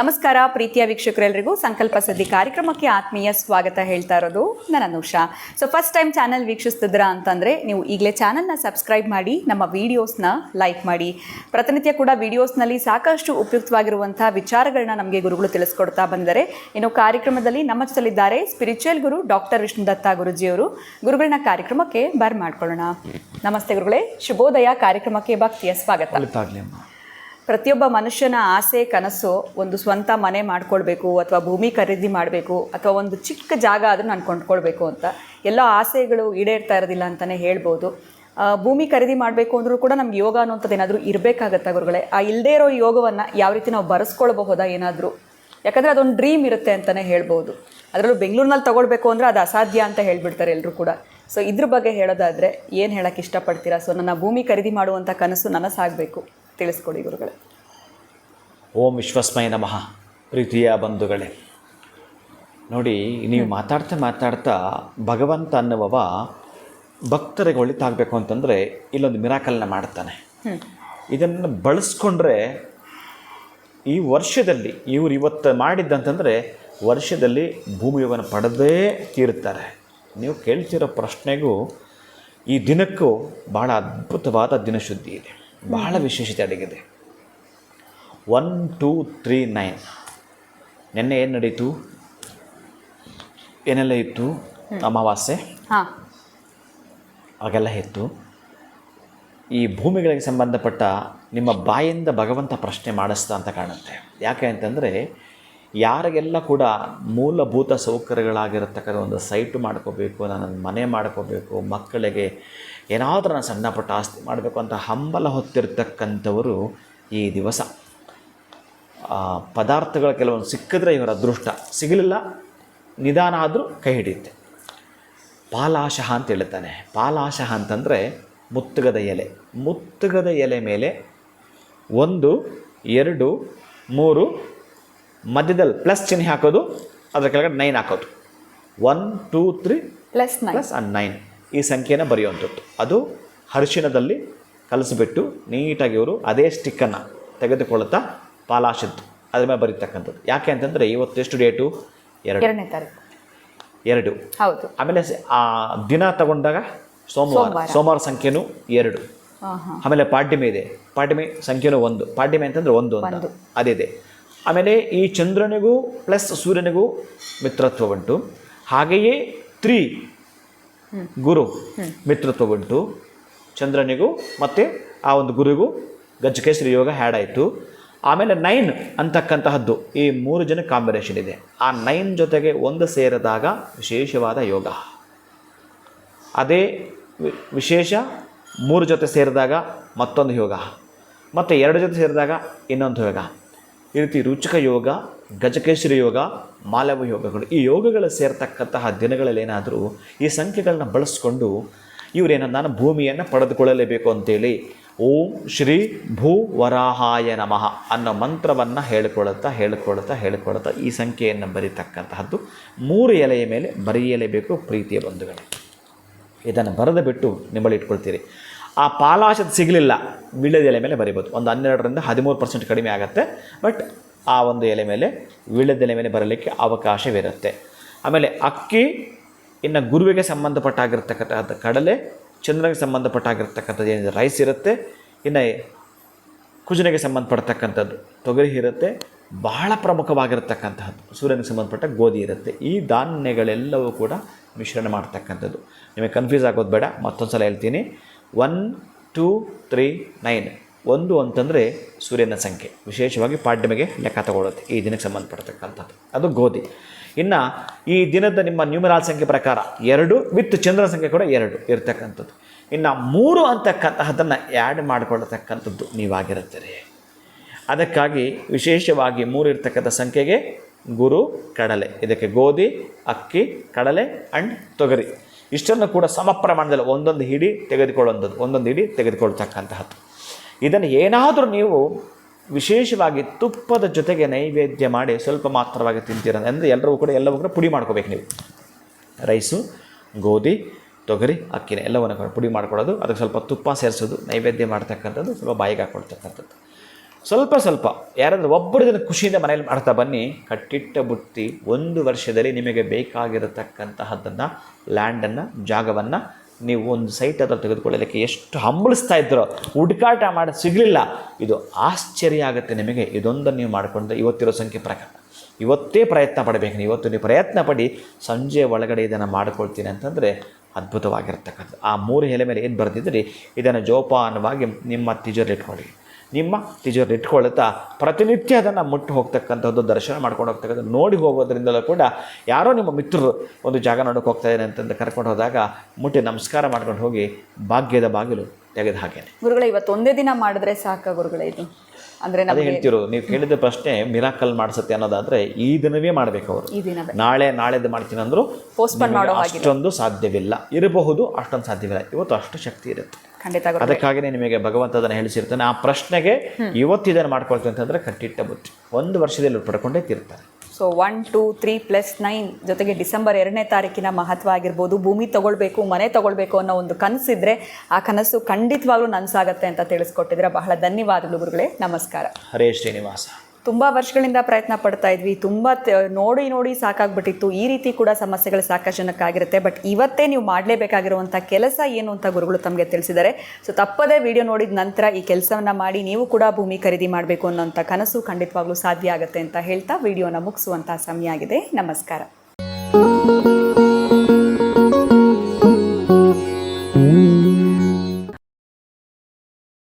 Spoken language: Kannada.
ನಮಸ್ಕಾರ, ಪ್ರೀತಿಯ ವೀಕ್ಷಕರೆಲ್ಲರಿಗೂ ಸಂಕಲ್ಪ ಸದ್ದಿ ಕಾರ್ಯಕ್ರಮಕ್ಕೆ ಆತ್ಮೀಯ ಸ್ವಾಗತ ಹೇಳ್ತಾ ಇರೋದು ನಾನು Anusha. So first time channel ವೀಕ್ಷಿಸ್ತಿದ್ರಾ ಅಂತಂದರೆ, ನೀವು ಈಗಲೇ ಚಾನಲ್ನ ಸಬ್ಸ್ಕ್ರೈಬ್ ಮಾಡಿ, ನಮ್ಮ ವಿಡಿಯೋಸ್ನ ಲೈಕ್ ಮಾಡಿ. ಪ್ರತಿನಿತ್ಯ ಕೂಡ ವಿಡಿಯೋಸ್ನಲ್ಲಿ ಸಾಕಷ್ಟು ಉಪಯುಕ್ತವಾಗಿರುವಂಥ ವಿಚಾರಗಳನ್ನ ನಮಗೆ ಗುರುಗಳು ತಿಳಿಸ್ಕೊಡ್ತಾ ಬಂದರೆ, ಇನ್ನು ಕಾರ್ಯಕ್ರಮದಲ್ಲಿ ನಮ್ಮ ಜೊತೆಲಿದ್ದಾರೆ ಸ್ಪಿರಿಚುವಲ್ ಗುರು ಡಾಕ್ಟರ್ ವಿಷ್ಣು ದತ್ತ ಗುರುಜಿಯವರು. ಗುರುಗಳನ್ನ ಕಾರ್ಯಕ್ರಮಕ್ಕೆ ಬರ್ ಮಾಡ್ಕೊಳ್ಳೋಣ. ನಮಸ್ತೆ ಗುರುಗಳೇ. ಶುಭೋದಯ ಕಾರ್ಯಕ್ರಮಕ್ಕೆ ಭಕ್ತಿಯ ಸ್ವಾಗತ. ಪ್ರತಿಯೊಬ್ಬ ಮನುಷ್ಯನ ಆಸೆ, ಕನಸು ಒಂದು ಸ್ವಂತ ಮನೆ ಮಾಡ್ಕೊಳ್ಬೇಕು ಅಥವಾ ಭೂಮಿ ಖರೀದಿ ಮಾಡಬೇಕು ಅಥವಾ ಒಂದು ಚಿಕ್ಕ ಜಾಗ ಆದರೂ ನಾನು ಕೊಂಡ್ಕೊಳ್ಬೇಕು ಅಂತ. ಎಲ್ಲ ಆಸೆಗಳು ಈಡೇರ್ತಾ ಇರೋದಿಲ್ಲ ಅಂತಲೇ ಹೇಳ್ಬೋದು. ಭೂಮಿ ಖರೀದಿ ಮಾಡಬೇಕು ಅಂದರೂ ಕೂಡ ನಮ್ಗೆ ಯೋಗ ಅನ್ನೋಂಥದ್ದು ಏನಾದರೂ ಇರಬೇಕಾಗತ್ತಾ ಗುರುಗಳೇ? ಆ ಇಲ್ಲದೇ ಇರೋ ಯೋಗವನ್ನು ಯಾವ ರೀತಿ ನಾವು ಬರೆಸ್ಕೊಳ್ಬಹುದಾ ಏನಾದರೂ? ಯಾಕಂದರೆ ಅದೊಂದು ಡ್ರೀಮ್ ಇರುತ್ತೆ ಅಂತಲೇ ಹೇಳ್ಬೋದು. ಅದರಲ್ಲೂ ಬೆಂಗಳೂರಿನಲ್ಲಿ ತೊಗೊಳ್ಬೇಕು ಅಂದರೆ ಅದು ಅಸಾಧ್ಯ ಅಂತ ಹೇಳಿಬಿಡ್ತಾರೆ ಎಲ್ಲರೂ ಕೂಡ. ಸೊ ಇದ್ರ ಬಗ್ಗೆ ಹೇಳೋದಾದರೆ ಏನು ಹೇಳೋಕ್ಕೆ ಇಷ್ಟಪಡ್ತೀರಾ? ಸೊ ನನ್ನ ಭೂಮಿ ಖರೀದಿ ಮಾಡುವಂಥ ಕನಸು ನನಸಾಗಬೇಕು. ತಿಳಿಸ್ಕೊಡಿ ಗುರುಗಳೇ. ಓಂ ವಿಶ್ವಸ್ಮಯ ನಮಃ ಪ್ರೀತಿಯ ಬಂಧುಗಳೇ. ನೋಡಿ ನೀವು ಮಾತಾಡ್ತಾ ಮಾತಾಡ್ತಾ ಭಗವಂತ ಅನ್ನುವವ ಭಕ್ತರಿಗೆ ಒಳಿತಾಗಬೇಕು ಅಂತಂದರೆ ಇಲ್ಲೊಂದು ಮಿರಾಕಲ್ನ ಮಾಡ್ತಾನೆ. ಇದನ್ನು ಬಳಸ್ಕೊಂಡ್ರೆ ಈ ವರ್ಷದಲ್ಲಿ ಇವರು ಇವತ್ತು ಮಾಡಿದ್ದಂತಂದರೆ ವರ್ಷದಲ್ಲಿ ಭೂಮಿಯೋಗನ ಪಡೆದೇ ತೀರುತ್ತಾರೆ ನೀವು ಕೇಳ್ತಿರೋ ಪ್ರಶ್ನೆಗೂ ಈ ದಿನಕ್ಕೂ ಭಾಳ ಅದ್ಭುತವಾದ ದಿನಶುದ್ಧಿ ಇದೆ. ಬಹಳ ವಿಶೇಷತೆ ಅಡಗಿದೆ. ಒನ್ ಟೂ ತ್ರೀ ನೈನ್ ನಿನ್ನೆ ಏನು ನಡೀತು? ಏನೆಲ್ಲ ಇತ್ತು? ಅಮಾವಾಸ್ಯೆ? ಹಾಂ. ಆಗೆಲ್ಲ ಇತ್ತು. ಈ ಭೂಮಿಗಳಿಗೆ ಸಂಬಂಧಪಟ್ಟ ನಿಮ್ಮ ಬಾಯಿಂದ ಭಗವಂತ ಪ್ರಶ್ನೆ ಮಾಡಿಸ್ತಾ ಅಂತ ಕಾಣುತ್ತೆ. ಯಾಕೆ ಅಂತಂದರೆ ಯಾರಿಗೆಲ್ಲ ಕೂಡ ಮೂಲಭೂತ ಸೌಕರ್ಯಗಳಾಗಿರತಕ್ಕಂಥ ಒಂದು ಸೈಟು ಮಾಡ್ಕೋಬೇಕು ನಾನು ಮನೆ ಮಾಡ್ಕೋಬೇಕು ಮಕ್ಕಳಿಗೆ ಏನಾದರೂ ನಾನು ಸಣ್ಣ ಪುಟ್ಟ ಆಸ್ತಿ ಮಾಡಬೇಕು ಅಂತ ಹಂಬಲ ಹೊತ್ತಿರ್ತಕ್ಕಂಥವರು ಈ ದಿವಸ. ಪದಾರ್ಥಗಳು ಕೆಲವೊಂದು ಸಿಕ್ಕಿದ್ರೆ ಇವರ ಅದೃಷ್ಟ ಸಿಗಲಿಲ್ಲ ನಿಧಾನ ಆದರೂ ಕೈ ಹಿಡಿಯುತ್ತೆ. ಪಾಲಾಶಃ ಅಂತ ಹೇಳ್ತಾನೆ. ಪಾಲಾಶಃ ಅಂತಂದರೆ ಮುತ್ತುಗದ ಎಲೆ. ಮುತ್ತುಗದ ಎಲೆ ಮೇಲೆ ಒಂದು ಎರಡು ಮೂರು ಮಧ್ಯದಲ್ಲಿ ಪ್ಲಸ್ ಚಿಹ್ನೆ ಹಾಕೋದು ಅದರ ಕೆಳಗಡೆ ನೈನ್ ಹಾಕೋದು. One two three plus plus and nine ಈ ಸಂಖ್ಯೆನ ಬರೆಯುವಂಥದ್ದು. ಅದು ಅರಿಶಿಣದಲ್ಲಿ ಕಲಸಿಬಿಟ್ಟು ನೀಟಾಗಿ ಇವರು ಅದೇ ಸ್ಟಿಕ್ಕನ್ನು ತೆಗೆದುಕೊಳ್ಳುತ್ತಾ ಪಾಲಾಶದ್ದು. ಅದ್ರ ಮೇಲೆ ಬರೀತಕ್ಕಂಥದ್ದು. ಯಾಕೆ ಅಂತಂದರೆ ಇವತ್ತು ಎಷ್ಟು ಡೇಟು ಎರಡು. ಎರಡನೇ ತಾರೀಕು. ಎರಡು. ಹೌದು. ಆಮೇಲೆ ಆ ದಿನ ತಗೊಂಡಾಗ ಸೋಮವಾರ. ಸೋಮವಾರ. ಸಂಖ್ಯೆನೂ ಎರಡು. ಆಮೇಲೆ ಪಾಡ್ಯಮಿ ಇದೆ. ಪಾಡ್ಯಮಿ ಸಂಖ್ಯೆನೂ ಒಂದು. ಪಾಡ್ಯಮಿ ಅಂತಂದ್ರೆ ಒಂದು ಅಂತ. ಅದಿದೆ ಆಮೇಲೆ ಈ ಚಂದ್ರನಿಗೂ ಪ್ಲಸ್ ಸೂರ್ಯನಿಗೂ ಮಿತ್ರತ್ವ ಉಂಟು. ಹಾಗೆಯೇ ತ್ರೀ ಗುರು ಮಿತ್ರತ್ವ ಉಂಟು. ಚಂದ್ರನಿಗೂ ಮತ್ತು ಆ ಒಂದು ಗುರುಗೂ ಗಜಕೇಶ್ವರಿ ಯೋಗ ಹ್ಯಾಡ್ ಆಯಿತು. ಆಮೇಲೆ ನೈನ್ ಅಂತಕ್ಕಂತಹದ್ದು. ಈ ಮೂರು ಜನ ಕಾಂಬಿನೇಷನ್ ಇದೆ. ಆ ನೈನ್ ಜೊತೆಗೆ ಒಂದು ಸೇರಿದಾಗ ವಿಶೇಷವಾದ ಯೋಗ. ಅದೇ ವಿಶೇಷ ಮೂರು ಜೊತೆ ಸೇರಿದಾಗ ಮತ್ತೊಂದು ಯೋಗ. ಮತ್ತು ಎರಡು ಜೊತೆ ಸೇರಿದಾಗ ಇನ್ನೊಂದು ಯೋಗ. ಈ ರೀತಿ ರುಚಿಕ ಯೋಗ ಗಜಕೇಶ್ವರಿ ಯೋಗ ಮಾಲವ ಯೋಗಗಳು. ಈ ಯೋಗಗಳು ಸೇರ್ತಕ್ಕಂತಹ ದಿನಗಳಲ್ಲಿ ಏನಾದರೂ ಈ ಸಂಖ್ಯೆಗಳನ್ನ ಬಳಸ್ಕೊಂಡು ಇವರೇನು ನಾನು ಭೂಮಿಯನ್ನು ಪಡೆದುಕೊಳ್ಳಲೇಬೇಕು ಅಂತೇಳಿ ಓಂ ಶ್ರೀ ಭೂ ವರಾಹಾಯ ನಮಃ ಅನ್ನೋ ಮಂತ್ರವನ್ನು ಹೇಳಿಕೊಳ್ಳುತ್ತಾ ಹೇಳಿಕೊಳ್ಳುತ್ತಾ ಹೇಳಿಕೊಳ್ಳುತ್ತಾ ಈ ಸಂಖ್ಯೆಯನ್ನು ಬರೀತಕ್ಕಂತಹದ್ದು. ಮೂರು ಎಲೆಯ ಮೇಲೆ ಬರೆಯಲೇಬೇಕು ಪ್ರೀತಿಯ ಬಂಧುಗಳೇ. ಇದನ್ನು ಬರೆದು ಬಿಟ್ಟು ನಿಮ್ಮಲ್ಲಿ ಇಟ್ಕೊಳ್ತೀರಿ. ಆ ಪಾಲಾಶದ ಸಿಗಲಿಲ್ಲ, ವಿಳ್ಯದ ಎಲೆ ಮೇಲೆ ಬರಿಬೋದು. ಒಂದು ಹನ್ನೆರಡರಿಂದ ಹದಿಮೂರು ಪರ್ಸೆಂಟ್ ಕಡಿಮೆ ಆಗುತ್ತೆ, ಬಟ್ ಆ ಒಂದು ಎಲೆ ಮೇಲೆ ವಿಳ್ಯದ ಎಲೆ ಮೇಲೆ ಬರಲಿಕ್ಕೆ ಅವಕಾಶವಿರುತ್ತೆ. ಆಮೇಲೆ ಅಕ್ಕಿ, ಇನ್ನು ಗುರುವಿಗೆ ಸಂಬಂಧಪಟ್ಟಾಗಿರ್ತಕ್ಕಂಥದ್ದು ಕಡಲೆ ಚಂದ್ರನಿಗೆ ಸಂಬಂಧಪಟ್ಟಾಗಿರ್ತಕ್ಕಂಥದ್ದು ಏನಿದೆ? ರೈಸ್ ಇರುತ್ತೆ, ಇನ್ನು ಕುಜನಿಗೆ ಸಂಬಂಧಪಡ್ತಕ್ಕಂಥದ್ದು ತೊಗರಿ ಇರುತ್ತೆ, ಬಹಳ ಪ್ರಮುಖವಾಗಿರ್ತಕ್ಕಂತಹದ್ದು ಸೂರ್ಯನಿಗೆ ಸಂಬಂಧಪಟ್ಟ ಗೋಧಿ ಇರುತ್ತೆ. ಈ ಧಾನ್ಯಗಳೆಲ್ಲವೂ ಕೂಡ ಮಿಶ್ರಣ ಮಾಡ್ತಕ್ಕಂಥದ್ದು. ನಿಮಗೆ ಕನ್ಫ್ಯೂಸ್ ಆಗೋದು ಬೇಡ ಮತ್ತೊಂದು ಸಲ ಹೇಳ್ತೀನಿ. ಒನ್ ಟೂ ತ್ರೀ ನೈನ್ ಒಂದು ಅಂತಂದರೆ ಸೂರ್ಯನ ಸಂಖ್ಯೆ. ವಿಶೇಷವಾಗಿ ಪಾಡ್ಯಮಿಗೆ ಲೆಕ್ಕ ತಗೊಳ್ಳುತ್ತೆ ಈ ದಿನಕ್ಕೆ ಸಂಬಂಧಪಡ್ತಕ್ಕಂಥದ್ದು. ಅದು ಗೋಧಿ. ಇನ್ನು ಈ ದಿನದ ನಿಮ್ಮ ನ್ಯೂಮರಾಲ್ ಸಂಖ್ಯೆ ಪ್ರಕಾರ ಎರಡು ವಿತ್ ಚಂದ್ರ ಸಂಖ್ಯೆ ಕೂಡ ಎರಡು ಇರತಕ್ಕಂಥದ್ದು. ಇನ್ನು ಮೂರು ಅಂತಕ್ಕಂತಹದನ್ನು ಆ್ಯಡ್ ಮಾಡಿಕೊಳ್ಳತಕ್ಕಂಥದ್ದು ನೀವಾಗಿರುತ್ತೀರಿ ಅದಕ್ಕಾಗಿ ವಿಶೇಷವಾಗಿ ಮೂರು ಇರ್ತಕ್ಕಂಥ ಸಂಖ್ಯೆಗೆ ಗುರು, ಕಡಲೆ. ಇದಕ್ಕೆ ಗೋಧಿ, ಅಕ್ಕಿ, ಕಡಲೆ ಆ್ಯಂಡ್ ತೊಗರಿ. ಇಷ್ಟನ್ನು ಕೂಡ ಸಮ ಪ್ರಮಾಣದಲ್ಲಿ ಒಂದೊಂದು ಹಿಡಿ ತೆಗೆದುಕೊಳ್ಳುವಂಥದ್ದು, ಒಂದೊಂದು ಹಿಡಿ ತೆಗೆದುಕೊಳ್ತಕ್ಕಂತಹದ್ದು. ಇದನ್ನು ಏನಾದರೂ ನೀವು ವಿಶೇಷವಾಗಿ ತುಪ್ಪದ ಜೊತೆಗೆ ನೈವೇದ್ಯ ಮಾಡಿ ಸ್ವಲ್ಪ ಮಾತ್ರವಾಗಿ ತಿಂತೀರ ಅಂದರೆ ಎಲ್ಲರೂ ಕೂಡ ಎಲ್ಲವೂ ಕೂಡ ಪುಡಿ ಮಾಡ್ಕೋಬೇಕು ನೀವು. ರೈಸು, ಗೋಧಿ, ತೊಗರಿ, ಅಕ್ಕಿನ ಎಲ್ಲವನ್ನು ಕೂಡ ಪುಡಿ ಮಾಡ್ಕೊಳ್ಳೋದು. ಅದಕ್ಕೆ ಸ್ವಲ್ಪ ತುಪ್ಪ ಸೇರಿಸೋದು, ನೈವೇದ್ಯ ಮಾಡ್ತಕ್ಕಂಥದ್ದು ಸ್ವಲ್ಪ ಬಾಯಿಗೆ ಹಾಕ್ಕೊಳ್ತಕ್ಕಂಥದ್ದು ಸ್ವಲ್ಪ ಸ್ವಲ್ಪ ಯಾರಾದರೂ ಒಬ್ಬರು ಇದನ್ನು ಖುಷಿಯಿಂದ ಮನೆಯಲ್ಲಿ ಮಾಡ್ತಾ ಬನ್ನಿ. ಕಟ್ಟಿಟ್ಟ ಬುತ್ತಿ ಒಂದು ವರ್ಷದಲ್ಲಿ ನಿಮಗೆ ಬೇಕಾಗಿರತಕ್ಕಂತಹದ್ದನ್ನು ಲ್ಯಾಂಡನ್ನು ಜಾಗವನ್ನು ನೀವು ಒಂದು ಸೈಟ್ ಅದ್ರ ತೆಗೆದುಕೊಳ್ಳಲಿಕ್ಕೆ ಎಷ್ಟು ಹಂಬಳಿಸ್ತಾ ಇದ್ರೋ ಹುಡುಕಾಟ ಮಾಡಿ ಸಿಗಲಿಲ್ಲ. ಇದು ಆಶ್ಚರ್ಯ ಆಗುತ್ತೆ ನಿಮಗೆ. ಇದೊಂದನ್ನು ನೀವು ಮಾಡಿಕೊಂಡ್ರೆ ಇವತ್ತಿರೋ ಸಂಖ್ಯೆ ಪ್ರಕಾರ. ಇವತ್ತೇ ಪ್ರಯತ್ನ ಪಡಬೇಕು ನೀವು. ಇವತ್ತು ನೀವು ಪ್ರಯತ್ನ ಪಡಿ, ಸಂಜೆ ಒಳಗಡೆ ಇದನ್ನು ಮಾಡ್ಕೊಳ್ತೀನಿ ಅಂತಂದರೆ ಅದ್ಭುತವಾಗಿರ್ತಕ್ಕಂಥದ್ದು. ಆ ಮೂರು ಎಲೆ ಮೇಲೆ ಏನು ಬರೆದಿದ್ರಿ ಇದನ್ನು ಜೋಪಾನವಾಗಿ ನಿಮ್ಮ ತಿಜೋರಿ ಇಟ್ಕೊಳ್ಳಿ. ನಿಮ್ಮ ತಿಜೋರಿ ಇಟ್ಕೊಳ್ತಾ ಪ್ರತಿನಿತ್ಯ ಅದನ್ನು ಮುಟ್ಟು ಹೋಗ್ತಕ್ಕಂಥದ್ದು ದರ್ಶನ ಮಾಡ್ಕೊಂಡು ಹೋಗ್ತಕ್ಕಂಥದ್ದು ನೋಡಿ ಹೋಗೋದ್ರಿಂದಲೂ ಕೂಡ ಯಾರೋ ನಿಮ್ಮ ಮಿತ್ರರು ಒಂದು ಜಾಗ ನೋಡೋಕೆ ಹೋಗ್ತಾ ಇದ್ದಾರೆ ಅಂತಂದು ಕರ್ಕೊಂಡು ಹೋದಾಗ ಮುಟ್ಟಿ ನಮಸ್ಕಾರ ಮಾಡ್ಕೊಂಡು ಹೋಗಿ ಭಾಗ್ಯದ ಬಾಗಿಲು ತೆಗೆದು ಹಾಗೇನೆ ಗುರುಗಳೇ ಇವತ್ತು ಒಂದೇ ದಿನ ಮಾಡಿದ್ರೆ ಸಾಕ ಗುರುಗಳೇ ಇದು. ಅಂದರೆ ಅದೇ ನಮಗೆ ಹೇಳ್ತಿರೋ ನೀವು ಕೇಳಿದ ಪ್ರಶ್ನೆ ಮಿರಾಕಲ್ ಮಾಡಿಸುತ್ತೆ ಅನ್ನೋದಾದರೆ ಈ ದಿನವೇ ಮಾಡಬೇಕು ಅವರು. ಈ ದಿನ ನಾಳೆ ನಾಳೆದು ಮಾಡ್ತೀನಿ ಅಂದ್ರು ಪೋಸ್ಟ್ಪೋನ್ ಮಾಡೋ ಹಾಗಿಲ್ಲ. ಅಷ್ಟೊಂದು ಸಾಧ್ಯವಿಲ್ಲ. ಇರಬಹುದು ಅಷ್ಟೊಂದು ಸಾಧ್ಯವಿಲ್ಲ. ಇವತ್ತು ಅಷ್ಟು ಶಕ್ತಿ ಇರುತ್ತೆ. ಖಂಡಿತ ಗುರು ಅದಕ್ಕಾಗಿಯೇ ನಿಮಗೆ ಭಗವಂತ ಅದನ್ನು ಹೇಳಿಸಿರ್ತಾನೆ. ಆ ಪ್ರಶ್ನೆಗೆ ಇವತ್ತು ಇದನ್ನು ಮಾಡ್ಕೊಳ್ತೀನಿ ಅಂತಂದ್ರೆ ಕಟ್ಟಿಟ್ಟ ಬುತ್ತಿ ಒಂದು ವರ್ಷದಲ್ಲಿ ಪಡ್ಕೊಂಡೇ ತೀರ್ತಾರೆ. So one two three plus nine ಜೊತೆಗೆ ಡಿಸೆಂಬರ್ ಎರಡನೇ ತಾರೀಕಿನ ಮಹತ್ವ ಆಗಿರ್ಬೋದು ಭೂಮಿ ತಗೊಳ್ಬೇಕು ಮನೆ ತಗೊಳ್ಬೇಕು ಅನ್ನೋ ಒಂದು ಕನಸಿದ್ರೆ ಆ ಕನಸು ಖಂಡಿತವಾಗ್ಲೂ ನನಸಾಗತ್ತೆ ಅಂತ ತಿಳಿಸ್ಕೊಟ್ಟಿದ್ರೆ ಬಹಳ ಧನ್ಯವಾದಗಳು ಗುರುಗಳೇ. ನಮಸ್ಕಾರ. ಹರೇ ಶ್ರೀನಿವಾಸ. ತುಂಬ ವರ್ಷಗಳಿಂದ ಪ್ರಯತ್ನ ಪಡ್ತಾ ಇದ್ವಿ. ತುಂಬ ನೋಡಿ ನೋಡಿ ಸಾಕಾಗ್ಬಿಟ್ಟಿತ್ತು. ಈ ರೀತಿ ಕೂಡ ಸಮಸ್ಯೆಗಳು ಸಾಕಷ್ಟು ಜನಕ್ಕಾಗಿರುತ್ತೆ ಬಟ್ ಇವತ್ತೇ ನೀವು ಮಾಡಲೇಬೇಕಾಗಿರುವಂಥ ಕೆಲಸ ಏನು ಅಂತ ಗುರುಗಳು ತಮಗೆ ತಿಳಿಸಿದ್ದಾರೆ. ಸೊ, ತಪ್ಪದೇ ವಿಡಿಯೋ ನೋಡಿದ ನಂತರ ಈ ಕೆಲಸವನ್ನು ಮಾಡಿ ನೀವು ಕೂಡ ಭೂಮಿ ಖರೀದಿ ಮಾಡಬೇಕು ಅನ್ನೋಂಥ ಕನಸು ಖಂಡಿತವಾಗ್ಲೂ ಸಾಧ್ಯ ಆಗುತ್ತೆ ಅಂತ ಹೇಳ್ತಾ ವಿಡಿಯೋನ ಮುಗಿಸುವಂಥ ಸಮಯ ಆಗಿದೆ. ನಮಸ್ಕಾರ.